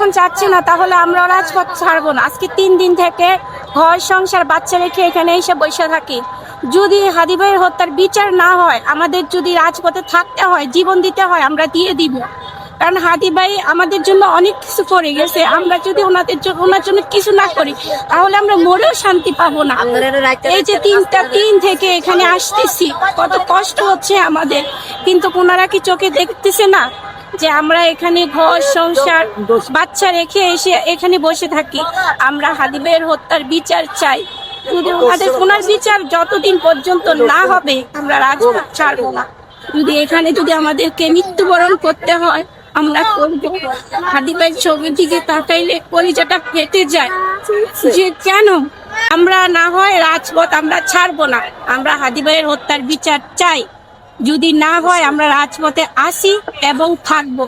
যখন চাচ্ছে না তাহলে আমরা রাজপথ ছাড়বো না। আজকে তিন দিন থেকে ঘর সংসার বাচ্চা রেখে এখানে এসে বসে থাকি। যদি হাদিবাইয়ের হত্যার বিচার না হয় আমাদের যদি রাজপথে থাকতে হয় জীবন দিতে হয় আমরা দিয়ে দিব। কারণ হাদি ভাই আমাদের জন্য অনেক কিছু করে গেছে আমরা যদি ওনাদের জন্য ওনার জন্য কিছু না করি তাহলে আমরা মরেও শান্তি পাবো না। এই যে তিনটা দিন থেকে এখানে আসতেছি কত কষ্ট হচ্ছে আমাদের। কিন্তু ওনারা কি চোখে দেখতেছে না? যে আমরা এখানে ঘর সংসার বাচ্চা রেখে এসে এখানে বসে থাকি। আমরা হাদিবের হত্যার বিচার চাই। যদি ওনাদের ওনার বিচার যতদিন পর্যন্ত না হবে আমরা রাজপথ ছাড়বো না। যদি এখানে যদি আমাদেরকে মৃত্যুবরণ করতে হয় আমরা করব। হাদিবাই ছবির দিকে তাকাইলে কলিজাটা ফেটে যায়। যে কেন? আমরা না হয় রাজপথ আমরা ছাড়বো না। আমরা হাদিবাইয়ের হত্যার বিচার চাই। যদি না হয়, আমরা রাজপথে আসি এবং থাকব।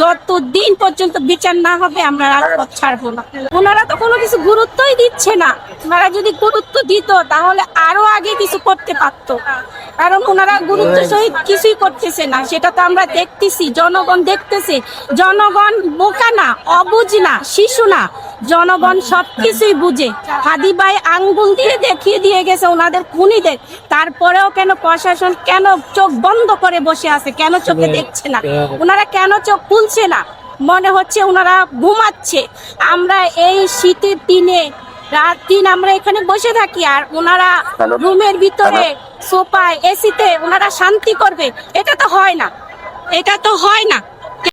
যত দিন পর্যন্ত বিচার না হবে, আমরা রাজপথ ছাড়বো না। ওনারা তো কোনো কিছু গুরুত্বই দিচ্ছে না। ওনারা যদি গুরুত্ব দিত, তাহলে আরও আগে কিছু করতে পারতো। কারণ ওনারা গুরুত্ব সহিত কিছুই করতেছে না। সেটা তো আমরা দেখতেছি, জনগণ দেখতেছে। জনগণ বোকা না অবুঝ না, শিশু না। জনগণ সবকিছুই বুঝে। হাদিবাই আঙ্গুল দিয়ে দেখিয়ে দিয়ে গেছে ওনাদের খুনিদের। তারপরেও কেন প্রশাসন কেন চোখ বন্ধ করে বসে আছে? কেন চোখে দেখছে না? ওনারা কেন চোখ খুলছে না? মনে হচ্ছে ওনারা ঘুমাচ্ছে। আমরা এই শীতের দিনে রাত দিন আমরা এখানে বসে থাকি আর ওনারা রুমের ভিতরে সোফায় এসিতে ওনারা শান্তি করবে। এটা তো হয় না। এটা তো হয় না।